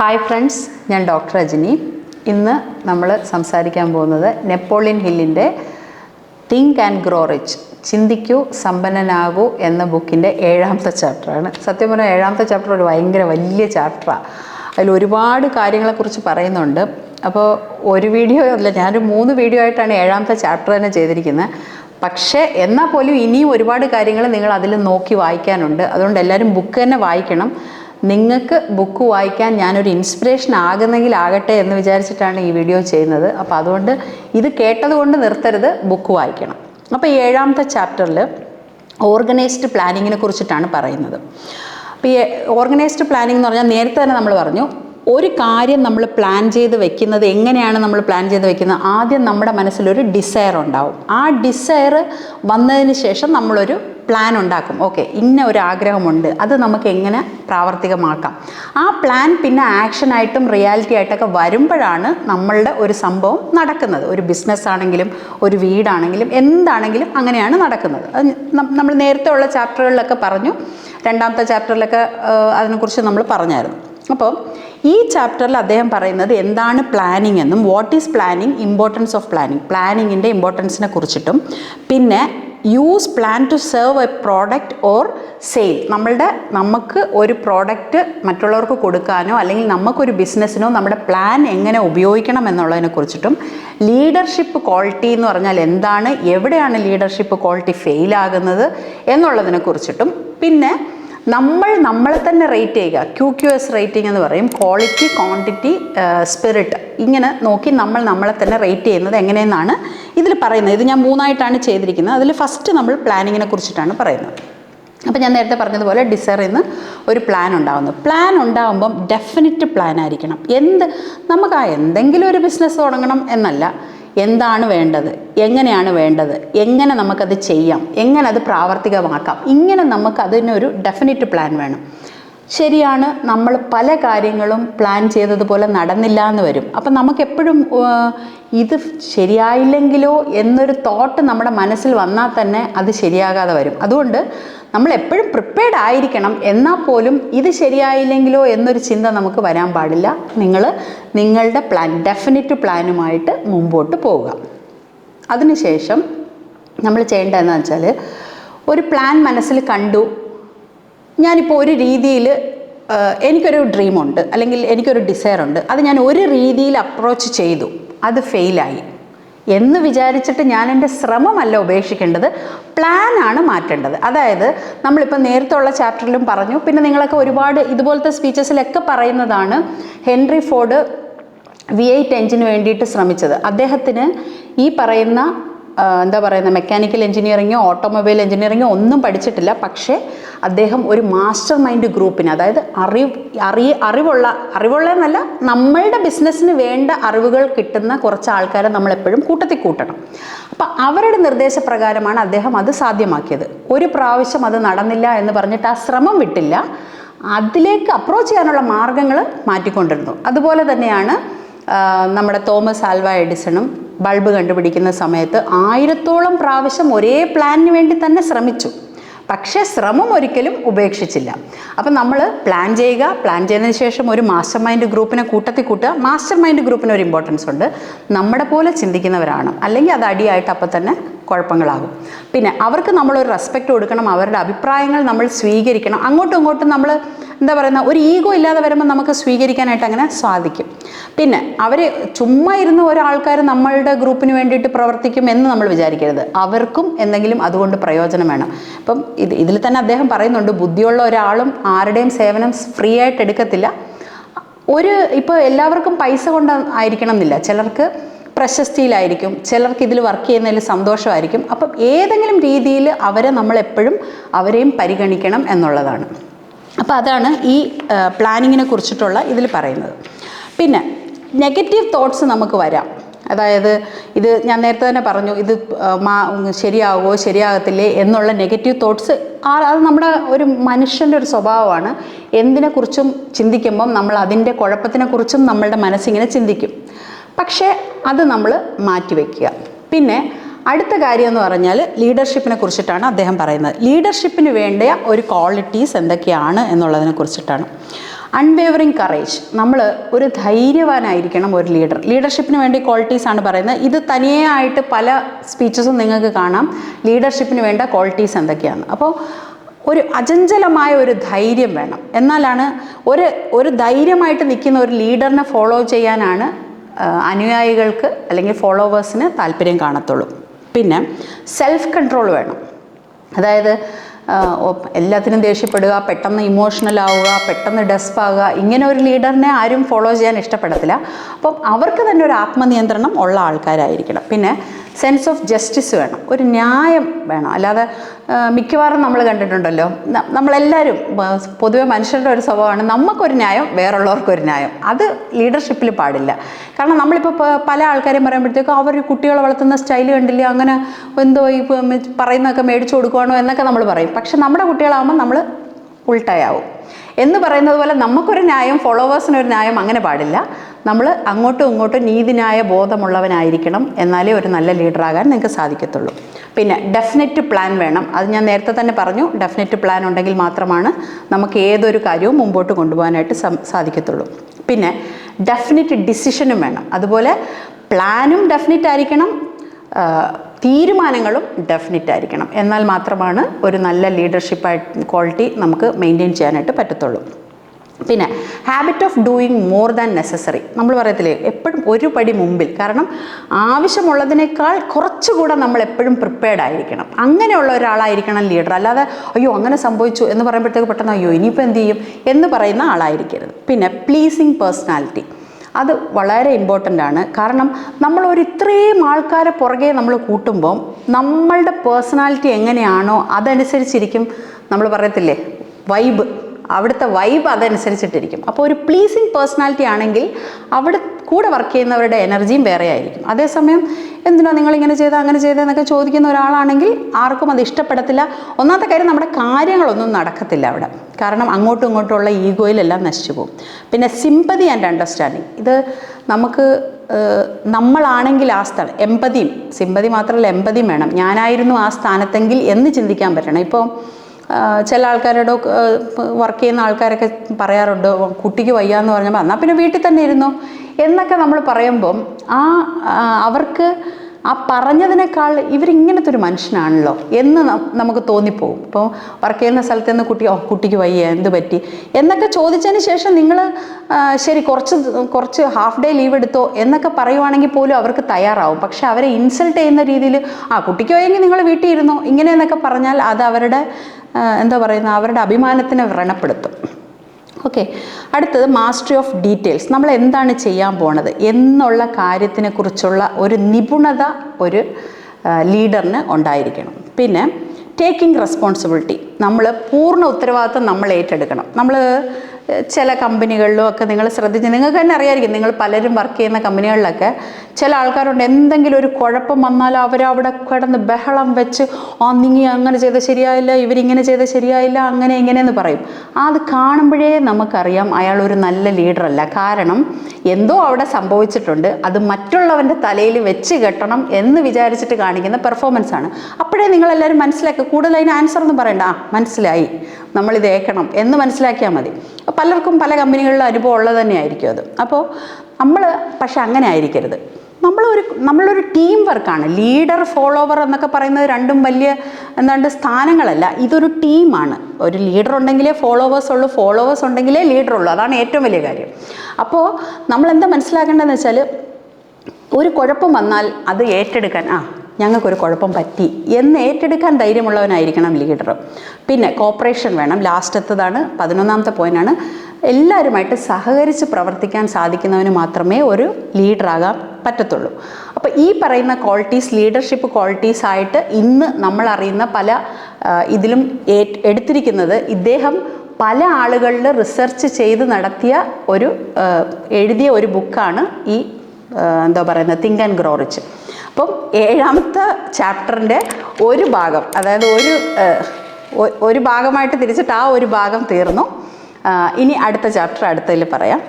Hi friends ഞാൻ doctor Rajani. ഇന്ന് നമ്മൾ സംസാരിക്കാൻ പോകുന്നത് നെപ്പോളിയൻ ഹില്ലിന്റെ തിങ്ക് ആൻഡ് ഗ്രോ റിച്ച് ചിന്തിക്കൂ സമ്പന്നനാകൂ എന്ന ബുക്കിന്റെ ഏഴാമത്തെ ചാപ്റ്ററാണ്. സത്യം പറഞ്ഞാൽ ഏഴാമത്തെ ചാപ്റ്റർ ഒരു ഭയങ്കര വലിയ ചാപ്റ്ററാണ് അതിൽ ഒരുപാട് കാര്യങ്ങളെക്കുറിച്ച് പറയുന്നുണ്ട്. അപ്പോൾ ഒരു വീഡിയോ അല്ല ഞാനൊരു മൂന്ന് വീഡിയോ ആയിട്ടാണ് ഏഴാമത്തെ ചാപ്റ്റർ തന്നെ ചെയ്തിരിക്കുന്നത് പക്ഷേ എന്നാൽ പോലും ഇനിയും ഒരുപാട് കാര്യങ്ങൾ നിങ്ങൾ അതിൽ നോക്കി വായിക്കാനുണ്ട്. അതുകൊണ്ട് എല്ലാവരും ബുക്ക് തന്നെ വായിക്കണം. നിങ്ങൾക്ക് ബുക്ക് വായിക്കാൻ ഞാനൊരു ഇൻസ്പിറേഷൻ ആകുന്നെങ്കിൽ ആകട്ടെ എന്ന് വിചാരിച്ചിട്ടാണ് ഈ വീഡിയോ ചെയ്യുന്നത്. അപ്പോൾ അതുകൊണ്ട് ഇത് കേട്ടതുകൊണ്ട് നിർത്തരുത് ബുക്ക് വായിക്കണം. അപ്പോൾ ഏഴാമത്തെ ചാപ്റ്ററിൽ ഓർഗനൈസ്ഡ് പ്ലാനിങ്ങിനെ കുറിച്ചിട്ടാണ് പറയുന്നത്. അപ്പോൾ ഈ ഓർഗനൈസ്ഡ് പ്ലാനിംഗ് എന്ന് പറഞ്ഞാൽ നേരത്തെ തന്നെ നമ്മൾ പറഞ്ഞു ഒരു കാര്യം നമ്മൾ പ്ലാൻ ചെയ്ത് വെക്കുന്നത് എങ്ങനെയാണ് നമ്മൾ പ്ലാൻ ചെയ്ത് വെക്കുന്നത്? ആദ്യം നമ്മുടെ മനസ്സിലൊരു ഡിസയർ ഉണ്ടാവും. ആ ഡിസയർ വന്നതിന് ശേഷം നമ്മളൊരു പ്ലാൻ ഉണ്ടാക്കും. ഓക്കെ ഇന്ന ഒരു ആഗ്രഹമുണ്ട് അത് നമുക്ക് എങ്ങനെ പ്രാവർത്തികമാക്കാം? ആ പ്ലാൻ പിന്നെ ആക്ഷനായിട്ടും റിയാലിറ്റി ആയിട്ടൊക്കെ വരുമ്പോഴാണ് നമ്മളുടെ ഒരു സംഭവം നടക്കുന്നത്. ഒരു ബിസിനസ് ആണെങ്കിലും ഒരു വീടാണെങ്കിലും എന്താണെങ്കിലും അങ്ങനെയാണ് നടക്കുന്നത്. നമ്മൾ നേരത്തെ ഉള്ള ചാപ്റ്ററുകളിലൊക്കെ പറഞ്ഞു. രണ്ടാമത്തെ ചാപ്റ്ററിലൊക്കെ അതിനെക്കുറിച്ച് നമ്മൾ പറഞ്ഞായിരുന്നു. അപ്പോൾ ഈ ചാപ്റ്ററിൽ അദ്ദേഹം പറയുന്നത് എന്താണ് പ്ലാനിങ് എന്നും what is planning importance of planning പ്ലാനിങ്ങിന്റെ ഇമ്പോർട്ടൻസിനെ കുറിച്ചിട്ടും പിന്നെ use plan to serve a product or sale നമ്മളുടെ നമുക്ക് ഒരു പ്രോഡക്റ്റ് മറ്റുള്ളവർക്ക് കൊടുക്കാനോ അല്ലെങ്കിൽ നമുക്കൊരു ബിസിനസ്സിനോ നമ്മുടെ പ്ലാൻ എങ്ങനെ ഉപയോഗിക്കണം എന്നുള്ളതിനെ കുറിച്ചിട്ടും ലീഡർഷിപ്പ് ക്വാളിറ്റി എന്ന് പറഞ്ഞാൽ എന്താണ് എവിടെയാണ് ലീഡർഷിപ്പ് ക്വാളിറ്റി ഫെയിലാകുന്നത് എന്നുള്ളതിനെക്കുറിച്ചിട്ടും എന്നുള്ളതിനെ കുറിച്ചിട്ടും പിന്നെ നമ്മൾ നമ്മളെ തന്നെ റേറ്റ് ചെയ്യുക. ക്യു ക്യു എസ് റേറ്റിംഗ് എന്ന് പറയും. ക്വാളിറ്റി ക്വാണ്ടിറ്റി സ്പിരിറ്റ് ഇങ്ങനെ നോക്കി നമ്മൾ നമ്മളെ തന്നെ റേറ്റ് ചെയ്യുന്നത് എങ്ങനെയെന്നാണ് ഇതിൽ പറയുന്നത്. ഇത് ഞാൻ മൂന്നായിട്ടാണ് ചെയ്തിരിക്കുന്നത്. അതിൽ ഫസ്റ്റ് നമ്മൾ പ്ലാനിങ്ങിനെ കുറിച്ചിട്ടാണ് പറയുന്നത്. അപ്പോൾ ഞാൻ നേരത്തെ പറഞ്ഞതുപോലെ ഡിസൈറിൽ നിന്ന് ഒരു പ്ലാൻ ഉണ്ടാകുന്നു പ്ലാൻ ഉണ്ടാകുമ്പം ഡെഫിനറ്റ് പ്ലാൻ ആയിരിക്കണം. എന്ത്? നമുക്ക് ആ എന്തെങ്കിലും ഒരു ബിസിനസ് തുടങ്ങണം എന്നല്ല. എന്താണ് വേണ്ടത്? എങ്ങനെയാണ് വേണ്ടത്? എങ്ങനെ നമുക്കത് ചെയ്യാം? എങ്ങനെ അത് പ്രാവർത്തികമാക്കാം? ഇങ്ങനെ നമുക്ക് അതിനൊരു ഡെഫിനിറ്റ് പ്ലാൻ വേണം. ശരിയാണ് നമ്മൾ പല കാര്യങ്ങളും പ്ലാൻ ചെയ്തതുപോലെ നടന്നില്ല എന്ന് വരും. അപ്പം നമുക്കെപ്പോഴും ഇത് ശരിയായില്ലെങ്കിലോ എന്നൊരു തോട്ട് നമ്മുടെ മനസ്സിൽ വന്നാൽ തന്നെ അത് ശരിയാകാതെ വരും. അതുകൊണ്ട് നമ്മൾ എപ്പോഴും പ്രിപ്പയർഡ് ആയിരിക്കണം. എന്നാൽ പോലും ഇത് ശരിയായില്ലെങ്കിലോ എന്നൊരു ചിന്ത നമുക്ക് വരാൻ പാടില്ല. നിങ്ങൾ നിങ്ങളുടെ പ്ലാൻ ഡെഫിനറ്റ് പ്ലാനുമായിട്ട് മുമ്പോട്ട് പോവുക. അതിനുശേഷം നമ്മൾ ചെയ്യേണ്ടതെന്ന് വെച്ചാൽ ഒരു പ്ലാൻ മനസ്സിൽ കണ്ടു ഞാനിപ്പോൾ ഒരു രീതിയിൽ എനിക്കൊരു ഡ്രീമുണ്ട് അല്ലെങ്കിൽ എനിക്കൊരു ഡിസയർ ഉണ്ട്. അത് ഞാൻ ഒരു രീതിയിൽ അപ്രോച്ച് ചെയ്തു. അത് ഫെയിലായി എന്ന് വിചാരിച്ചിട്ട് ഞാൻ എന്റെ ശ്രമമല്ല ഉപേക്ഷിക്കേണ്ടത്. പ്ലാനാണ് മാറ്റേണ്ടത്. അതായത് നമ്മളിപ്പോൾ നേരത്തെ ഉള്ള ചാപ്റ്ററിലും പറഞ്ഞു പിന്നെ നിങ്ങളൊക്കെ ഒരുപാട് ഇതുപോലത്തെ സ്പീച്ചസിലൊക്കെ പറയുന്നതാണ് ഹെൻറി ഫോർഡ് വി എയ്റ്റ് എഞ്ചിന് വേണ്ടിയിട്ട് ശ്രമിച്ചത്. അദ്ദേഹത്തിന് ഈ പറയുന്ന എന്താ പറയുന്നത് മെക്കാനിക്കൽ എഞ്ചിനീയറിങ്ങോ ഓട്ടോമൊബൈൽ എഞ്ചിനീയറിങ്ങോ ഒന്നും പഠിച്ചിട്ടില്ല. പക്ഷേ അദ്ദേഹം ഒരു മാസ്റ്റർ മൈൻഡ് ഗ്രൂപ്പിന് അതായത് അറിവ് അറിയ അറിവുള്ള അറിവുള്ള എന്നല്ല നമ്മളുടെ ബിസിനസ്സിന് വേണ്ട അറിവുകൾ കിട്ടുന്ന കുറച്ച് ആൾക്കാരെ നമ്മളെപ്പോഴും കൂട്ടത്തിൽ കൂട്ടണം. അപ്പം അവരുടെ നിർദ്ദേശപ്രകാരമാണ് അദ്ദേഹം അത് സാധ്യമാക്കിയത്. ഒരു പ്രാവശ്യം അത് നടന്നില്ല എന്ന് പറഞ്ഞിട്ട് ആ ശ്രമം വിട്ടില്ല. അതിലേക്ക് അപ്രോച്ച് ചെയ്യാനുള്ള മാർഗങ്ങൾ മാറ്റിക്കൊണ്ടിരുന്നു. അതുപോലെ തന്നെയാണ് നമ്മുടെ തോമസ് ആൽവ എഡിസണും ബൾബ് കണ്ടുപിടിക്കുന്ന സമയത്ത് ആയിരത്തോളം പ്രാവശ്യം ഒരേ പ്ലാനിന് വേണ്ടി തന്നെ ശ്രമിച്ചു. പക്ഷേ ശ്രമം ഒരിക്കലും ഉപേക്ഷിച്ചില്ല. അപ്പം നമ്മൾ പ്ലാൻ ചെയ്യുക പ്ലാൻ ചെയ്തതിന് ശേഷം ഒരു മാസ്റ്റർ മൈൻഡ് ഗ്രൂപ്പിനെ കൂട്ടത്തിൽ കൂട്ടുക. മാസ്റ്റർ മൈൻഡ് ഗ്രൂപ്പിന് ഒരു ഇമ്പോർട്ടൻസ് ഉണ്ട്. നമ്മുടെ പോലെ ചിന്തിക്കുന്നവരാണ്. അല്ലെങ്കിൽ അത് അടിയായിട്ട് അപ്പം തന്നെ കുഴപ്പങ്ങളാകും. പിന്നെ അവർക്ക് നമ്മളൊരു റെസ്പെക്റ്റ് കൊടുക്കണം അവരുടെ അഭിപ്രായങ്ങൾ നമ്മൾ സ്വീകരിക്കണം. അങ്ങോട്ടും ഇങ്ങോട്ടും നമ്മൾ എന്താ പറയുന്ന ഒരു ഈഗോ ഇല്ലാതെ വരുമ്പോൾ നമുക്ക് സ്വീകരിക്കാനായിട്ട് അങ്ങനെ സാധിക്കും. പിന്നെ അവർ ചുമ്മാ ഇരുന്ന് ഒരാൾക്കാർ നമ്മളുടെ ഗ്രൂപ്പിന് വേണ്ടിയിട്ട് പ്രവർത്തിക്കും എന്ന് നമ്മൾ വിചാരിക്കരുത്. അവർക്കും എന്തെങ്കിലും അതുകൊണ്ട് പ്രയോജനം വേണം. ഇപ്പം ഇത് ഇതിൽ തന്നെ അദ്ദേഹം പറയുന്നുണ്ട് ബുദ്ധിയുള്ള ഒരാളും ആരുടെയും സേവനം ഫ്രീ ആയിട്ട് എടുക്കത്തില്ല. ഒരു ഇപ്പോൾ എല്ലാവർക്കും പൈസ കൊണ്ട് ആയിരിക്കണം എന്നില്ല. ചിലർക്ക് പ്രശസ്തിയിലായിരിക്കും. ചിലർക്ക് ഇതിൽ വർക്ക് ചെയ്യുന്നതിൽ സന്തോഷമായിരിക്കും. അപ്പം ഏതെങ്കിലും രീതിയിൽ അവരെ നമ്മൾ എപ്പോഴും അവരെയും പരിഗണിക്കണം എന്നുള്ളതാണ്. അപ്പോൾ അതാണ് ഈ പ്ലാനിങ്ങിനെ കുറിച്ചിട്ടുള്ള ഇതിൽ പറയുന്നത്. പിന്നെ നെഗറ്റീവ് തോട്ട്സ് നമുക്ക് വരാം. അതായത് ഇത് ഞാൻ നേരത്തെ തന്നെ പറഞ്ഞു ഇത് മാ ശരിയാവുമോ ശരിയാകത്തില്ലേ എന്നുള്ള നെഗറ്റീവ് തോട്ട്സ് അത് നമ്മുടെ ഒരു മനുഷ്യന്റെ ഒരു സ്വഭാവമാണ്. എന്തിനെക്കുറിച്ചും ചിന്തിക്കുമ്പം നമ്മൾ അതിന്റെ കുഴപ്പത്തിനെക്കുറിച്ചും നമ്മളുടെ മനസ്സിങ്ങനെ ചിന്തിക്കും. പക്ഷേ അത് നമ്മൾ മാറ്റിവെക്കുക പിന്നെ അടുത്ത കാര്യം എന്ന് പറഞ്ഞാൽ ലീഡർഷിപ്പിനെ കുറിച്ചിട്ടാണ് അദ്ദേഹം പറയുന്നത്. ലീഡർഷിപ്പിന് വേണ്ട ഒരു ക്വാളിറ്റീസ് എന്തൊക്കെയാണ് എന്നുള്ളതിനെ കുറിച്ചിട്ടാണ്. അൺവേവറിങ് കറേജ് നമ്മൾ ഒരു ധൈര്യവാനായിരിക്കണം ഒരു ലീഡർ ലീഡർഷിപ്പിന് വേണ്ടി ക്വാളിറ്റീസ് ആണ് പറയുന്നത്. ഇത് തനിയെ ആയിട്ട് പല സ്പീച്ചസും നിങ്ങൾക്ക് കാണാം. ലീഡർഷിപ്പിന് വേണ്ട ക്വാളിറ്റീസ് എന്തൊക്കെയാണ്. അപ്പോൾ ഒരു അചഞ്ചലമായ ഒരു ധൈര്യം വേണം. എന്നാലാണ് ഒരു ഒരു ധൈര്യമായിട്ട് നിൽക്കുന്ന ഒരു ലീഡറിനെ ഫോളോ ചെയ്യാനാണ് അനുയായികൾക്ക് അല്ലെങ്കിൽ ഫോളോവേഴ്സിന് താല്പര്യം കാണത്തുള്ളൂ. പിന്നെ സെൽഫ് കൺട്രോൾ വേണം. അതായത് എല്ലാത്തിനും ദേഷ്യപ്പെടുക പെട്ടെന്ന് ഇമോഷണൽ ആവുക പെട്ടെന്ന് ഡെസ്പ് ആവുക ഇങ്ങനെ ഒരു ലീഡറിനെ ആരും ഫോളോ ചെയ്യാൻ ഇഷ്ടപ്പെടത്തില്ല. അപ്പം അവർക്ക് തന്നെ ഒരു ആത്മനിയന്ത്രണം ഉള്ള ആൾക്കാരായിരിക്കണം. പിന്നെ സെൻസ് ഓഫ് ജസ്റ്റിസ് വേണം. ഒരു ന്യായം വേണം. അല്ലാതെ മിക്കവാറും നമ്മൾ കണ്ടിട്ടുണ്ടല്ലോ. നമ്മളെല്ലാവരും പൊതുവെ മനുഷ്യരുടെ ഒരു സ്വഭാവമാണ് നമുക്കൊരു ന്യായം വേറുള്ളവർക്കൊരു ന്യായം. അത് ലീഡർഷിപ്പിൽ പാടില്ല. കാരണം നമ്മളിപ്പോൾ പല ആൾക്കാരെയും പറയുമ്പോഴത്തേക്കും അവർ കുട്ടികളെ വളർത്തുന്ന സ്റ്റൈൽ കണ്ടില്ല അങ്ങനെ എന്തോ ഈ പറയുന്നതൊക്കെ മേടിച്ചു കൊടുക്കുവാണോ എന്നൊക്കെ നമ്മൾ പറയും. പക്ഷെ നമ്മുടെ കുട്ടികളാകുമ്പോൾ നമ്മൾ ഉൾട്ടയാവും എന്ന് പറയുന്നത് പോലെ നമുക്കൊരു ന്യായം ഫോളോവേഴ്സിനൊരു ന്യായം അങ്ങനെ പാടില്ല. നമ്മൾ അങ്ങോട്ടും ഇങ്ങോട്ടും നീതിനായ ബോധമുള്ളവനായിരിക്കണം എന്നാലേ ഒരു നല്ല ലീഡറാകാൻ നിങ്ങൾക്ക് സാധിക്കത്തുള്ളൂ. പിന്നെ ഡെഫിനറ്റ് പ്ലാൻ വേണം. അത് ഞാൻ നേരത്തെ തന്നെ പറഞ്ഞു ഡെഫിനറ്റ് പ്ലാൻ ഉണ്ടെങ്കിൽ മാത്രമാണ് നമുക്ക് ഏതൊരു കാര്യവും മുമ്പോട്ട് കൊണ്ടുപോകാനായിട്ട് സാധിക്കത്തുള്ളൂ. പിന്നെ ഡെഫിനറ്റ് ഡിസിഷനും വേണം. അതുപോലെ പ്ലാനും ഡെഫിനറ്റ് ആയിരിക്കണം തീരുമാനങ്ങളും ഡെഫിനറ്റ് ആയിരിക്കണം. എന്നാൽ മാത്രമാണ് ഒരു നല്ല ലീഡർഷിപ്പ് ക്വാളിറ്റി നമുക്ക് മെയിന്റെയിൻ ചെയ്യാനായിട്ട് പറ്റത്തുള്ളൂ. പിന്നെ habit of doing more than necessary നമ്മൾ പറയത്തില്ലേ എപ്പോഴും ഒരു പടി മുമ്പിൽ. കാരണം ആവശ്യമുള്ളതിനേക്കാൾ കുറച്ചുകൂടെ നമ്മൾ എപ്പോഴും പ്രിപ്പയർഡ് ആയിരിക്കണം. അങ്ങനെയുള്ള ഒരാളായിരിക്കണം ലീഡർ അല്ലാതെ അയ്യോ അങ്ങനെ സംഭവിച്ചു എന്ന് പറയുമ്പോഴത്തേക്ക് പെട്ടെന്ന് അയ്യോ ഇനിയിപ്പോൾ എന്ത് ചെയ്യും? എന്ന് പറയുന്ന ആളായിരിക്കരുത്. പിന്നെ പ്ലീസിങ് പേഴ്സണാലിറ്റി അത് വളരെ ഇമ്പോർട്ടന്റ് ആണ്. കാരണം നമ്മൾ ഒരു ഇത്രയും ആൾക്കാരെ പുറകെ നമ്മൾ കൂട്ടുമ്പം നമ്മളുടെ പേഴ്സണാലിറ്റി എങ്ങനെയാണോ അതനുസരിച്ചിരിക്കും. നമ്മൾ പറയത്തില്ലേ വൈബ് അവിടുത്തെ വൈബ് അതനുസരിച്ചിട്ടിരിക്കും. അപ്പോൾ ഒരു പ്ലീസിങ് പേഴ്സണാലിറ്റി ആണെങ്കിൽ അവിടെ കൂടെ വർക്ക് ചെയ്യുന്നവരുടെ എനർജിയും വേറെ ആയിരിക്കും. അതേസമയം എന്തിനാ നിങ്ങൾ ഇങ്ങനെ ചെയ്ത അങ്ങനെ ചെയ്തതെന്നൊക്കെ ചോദിക്കുന്ന ഒരാളാണെങ്കിൽ ആർക്കും അത് ഇഷ്ടപ്പെടത്തില്ല. ഒന്നാമത്തെ കാര്യം നമ്മുടെ കാര്യങ്ങളൊന്നും നടക്കത്തില്ല അവിടെ. കാരണം അങ്ങോട്ടും ഇങ്ങോട്ടുമുള്ള ഈഗോയിലെല്ലാം നശിച്ചു പോകും. പിന്നെ സിമ്പതി ആൻഡ് അണ്ടർസ്റ്റാൻഡിങ് ഇത് നമുക്ക് നമ്മളാണെങ്കിൽ ആ സ്ഥലം എമ്പതിയും സിമ്പതി മാത്രമല്ല എമ്പതിയും വേണം. ഞാനായിരുന്നു ആ സ്ഥാനത്തെങ്കിൽ എന്ന് ചിന്തിക്കാൻ പറ്റണം. ഇപ്പോൾ ചില ആൾക്കാരോട് വർക്ക് ചെയ്യുന്ന ആൾക്കാരൊക്കെ പറയാറുണ്ട് "ഓ, കുട്ടിക്ക് വയ്യാന്ന് പറഞ്ഞപ്പോൾ എന്നാൽ പിന്നെ വീട്ടിൽ തന്നെ ഇരുന്നു? എന്നൊക്കെ നമ്മൾ പറയുമ്പം ആ അവർക്ക് ആ പറഞ്ഞതിനേക്കാൾ ഇവരിങ്ങനത്തെ ഒരു മനുഷ്യനാണല്ലോ എന്ന് നമുക്ക് തോന്നിപ്പോവും. ഇപ്പോൾ വർക്ക് ചെയ്യുന്ന സ്ഥലത്ത് നിന്ന് കുട്ടി ഓ കുട്ടിക്ക് വയ്യ എന്ത് പറ്റി? എന്നൊക്കെ ചോദിച്ചതിന് ശേഷം നിങ്ങൾ ശരി കുറച്ച് കുറച്ച് ഹാഫ് ഡേ ലീവ് എടുത്തോ എന്നൊക്കെ പറയുവാണെങ്കിൽ പോലും അവർക്ക് തയ്യാറാവും. പക്ഷെ അവരെ ഇൻസൾട്ട് ചെയ്യുന്ന രീതിയിൽ ആ കുട്ടിക്ക് വയ്യെങ്കിൽ നിങ്ങൾ വീട്ടിൽ ഇരുന്നോ? ഇങ്ങനെ എന്നൊക്കെ പറഞ്ഞാൽ അത് അവരുടെ എന്താ പറയുന്നത്? അവരുടെ അഭിമാനത്തിനെ വ്രണപ്പെടുത്തും. ഓക്കെ അടുത്തത് മാസ്റ്ററി ഓഫ് ഡീറ്റെയിൽസ് നമ്മൾ എന്താണ് ചെയ്യാൻ പോണത്? എന്നുള്ള കാര്യത്തിനെക്കുറിച്ചുള്ള ഒരു നിപുണത ഒരു ലീഡറിന് ഉണ്ടായിരിക്കണം. പിന്നെ ടേക്കിംഗ് റെസ്പോൺസിബിലിറ്റി നമ്മൾ പൂർണ ഉത്തരവാദിത്വം നമ്മൾ ഏറ്റെടുക്കണം. നമ്മൾ ചില കമ്പനികളിലും ഒക്കെ നിങ്ങൾ ശ്രദ്ധിച്ച് നിങ്ങൾക്ക് തന്നെ അറിയായിരിക്കും നിങ്ങൾ പലരും വർക്ക് ചെയ്യുന്ന കമ്പനികളിലൊക്കെ ചില ആൾക്കാരുണ്ട് എന്തെങ്കിലും ഒരു കുഴപ്പം വന്നാൽ അവരവിടെ കിടന്ന് ബഹളം വെച്ച് ആ നീ അങ്ങനെ ചെയ്ത ശരിയായില്ല ഇവരിങ്ങനെ ചെയ്ത ശരിയായില്ല അങ്ങനെ ഇങ്ങനെയെന്ന് പറയും. അത് കാണുമ്പോഴേ നമുക്കറിയാം അയാൾ ഒരു നല്ല ലീഡറല്ല കാരണം എന്തോ അവിടെ സംഭവിച്ചിട്ടുണ്ട് അത് മറ്റുള്ളവന്റെ തലയിൽ വെച്ച് കെട്ടണം എന്ന് വിചാരിച്ചിട്ട് കാണിക്കുന്ന പെർഫോമൻസ് ആണ്. അപ്പോഴേ നിങ്ങളെല്ലാവരും മനസ്സിലാക്കുക കൂടുതൽ അതിന് ആൻസർ ഒന്നും പറയണ്ട. ആ മനസ്സിലായി നമ്മളിത് ഏക്കണം എന്ന് മനസ്സിലാക്കിയാൽ മതി. പലർക്കും പല കമ്പനികളിലും അനുഭവം ഉള്ളത് തന്നെയായിരിക്കും അത്. അപ്പോൾ നമ്മൾ പക്ഷെ അങ്ങനെ ആയിരിക്കരുത്. നമ്മളൊരു നമ്മളൊരു ടീം വർക്കാണ് ലീഡർ ഫോളോവർ എന്നൊക്കെ പറയുന്നത് രണ്ടും വലിയ എന്താണ്ട് സ്ഥാനങ്ങളല്ല. ഇതൊരു ടീമാണ് ഒരു ലീഡർ ഉണ്ടെങ്കിലേ ഫോളോവേഴ്സ് ഉള്ളൂ ഫോളോവേഴ്സ് ഉണ്ടെങ്കിലേ ലീഡർ ഉള്ളൂ. അതാണ് ഏറ്റവും വലിയ കാര്യം. അപ്പോൾ നമ്മൾ എന്താ മനസ്സിലാക്കേണ്ടതെന്ന് വെച്ചാൽ ഒരു കുഴപ്പം വന്നാൽ അത് ഏറ്റെടുക്കാൻ ആ ഞങ്ങൾക്കൊരു കുഴപ്പം പറ്റി എന്ന് ഏറ്റെടുക്കാൻ ധൈര്യമുള്ളവനായിരിക്കണം ലീഡർ. പിന്നെ കോപ്പറേഷൻ വേണം. ലാസ്റ്റത്തതാണ് പതിനൊന്നാമത്തെ പോയിന്റാണ് എല്ലാവരുമായിട്ട് സഹകരിച്ച് പ്രവർത്തിക്കാൻ സാധിക്കുന്നവന് മാത്രമേ ഒരു ലീഡറാകാൻ പറ്റത്തുള്ളൂ. അപ്പോൾ ഈ പറയുന്ന ക്വാളിറ്റീസ് ലീഡർഷിപ്പ് ക്വാളിറ്റീസ് ആയിട്ട് ഇന്ന് നമ്മൾ അറിയുന്ന പല ഇതിലും എടുത്തിരിക്കുന്നത് ഇദ്ദേഹം പല ആളുകളിൽ റിസർച്ച് ചെയ്ത് നടത്തിയ ഒരു എഴുതിയ ഒരു ബുക്കാണ് ഈ എന്താ പറയുന്നത് തിങ്ക് ആൻഡ് ഗ്രോ റിച്ച് അപ്പം ഏഴാമത്തെ ചാപ്റ്ററിന്റെ ഒരു ഭാഗം അതായത് ഒരു ഒരു ഭാഗമായിട്ട് തിരിച്ചിട്ട് ആ ഒരു ഭാഗം തീർന്നു. ഇനി അടുത്ത ചാപ്റ്റർ അടുത്തതിൽ പറയാം.